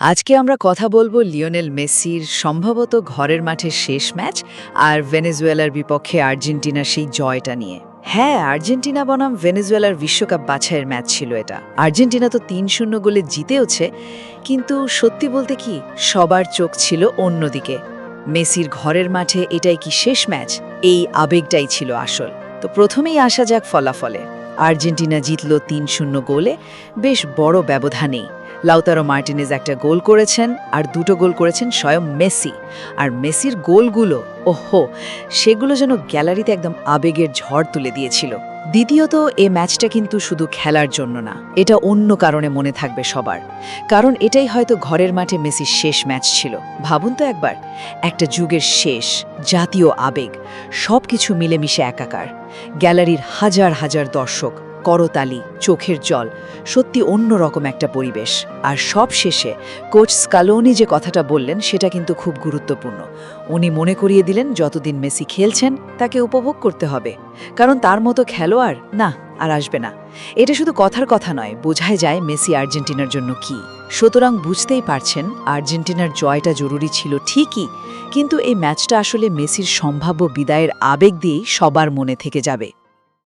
আজকে আমরা কথা বলব লিওনেল মেসির সম্ভবত ঘরের মাঠে শেষ ম্যাচ আর ভেনেজুয়েলার বিপক্ষে আর্জেন্টিনার সেই জয়টা নিয়ে। হ্যাঁ আর্জেন্টিনা বনাম ভেনেজুয়েলার বিশ্বকাপ বাছাইয়ের ম্যাচ ছিল এটা। আর্জেন্টিনা তো তিন শূন্য গোলে জিতেওছে, কিন্তু সত্যি বলতে কি, সবার চোখ ছিল অন্যদিকে। মেসির ঘরের মাঠে এটাই কি শেষ ম্যাচ? এই আবেগটাই ছিল আসল। তো প্রথমেই আসা যাক ফলাফলে। আর্জেন্টিনা জিতল তিন শূন্য গোলে, বেশ বড় ব্যবধানেই। লাউতারো মার্টিনেজ একটা গোল করেছেন আর দুটো গোল করেছেন স্বয়ং মেসি। আর মেসির গোলগুলো, ওহো, সেগুলো যেন গ্যালারিতে একদম আবেগের ঝড় তুলে দিয়েছিল। দ্বিতীয়ত, এ ম্যাচটা কিন্তু শুধু খেলার জন্য না, এটা অন্য কারণে মনে থাকবে সবার। কারণ এটাই হয়তো ঘরের মাঠে মেসির শেষ ম্যাচ ছিল। ভাবুন তো একবার, একটা যুগের শেষ, জাতীয় আবেগ সব কিছু মিলেমিশে একাকার। গ্যালারির হাজার হাজার দর্শক করতালি, চোখের জল, সত্যি অন্যরকম একটা পরিবেশ। আর সব শেষে কোচ স্কালোনি যে কথাটা বললেন, সেটা কিন্তু খুব গুরুত্বপূর্ণ। উনি মনে করিয়ে দিলেন, যতদিন মেসি খেলছেন, তাকে উপভোগ করতে হবে। কারণ তার মতো খেলোয়াড়, না, আর আসবে না। এটা শুধু কথার কথা নয়, বোঝাই যায় মেসি আর্জেন্টিনার জন্য কি। সুতরাং বুঝতেই পারছেন, আর্জেন্টিনার জয়টা জরুরি ছিল ঠিকই, কিন্তু এই ম্যাচটা আসলে মেসির সম্ভাব্য বিদায়ের আবেগ দিয়েই সবার মনে থেকে যাবে।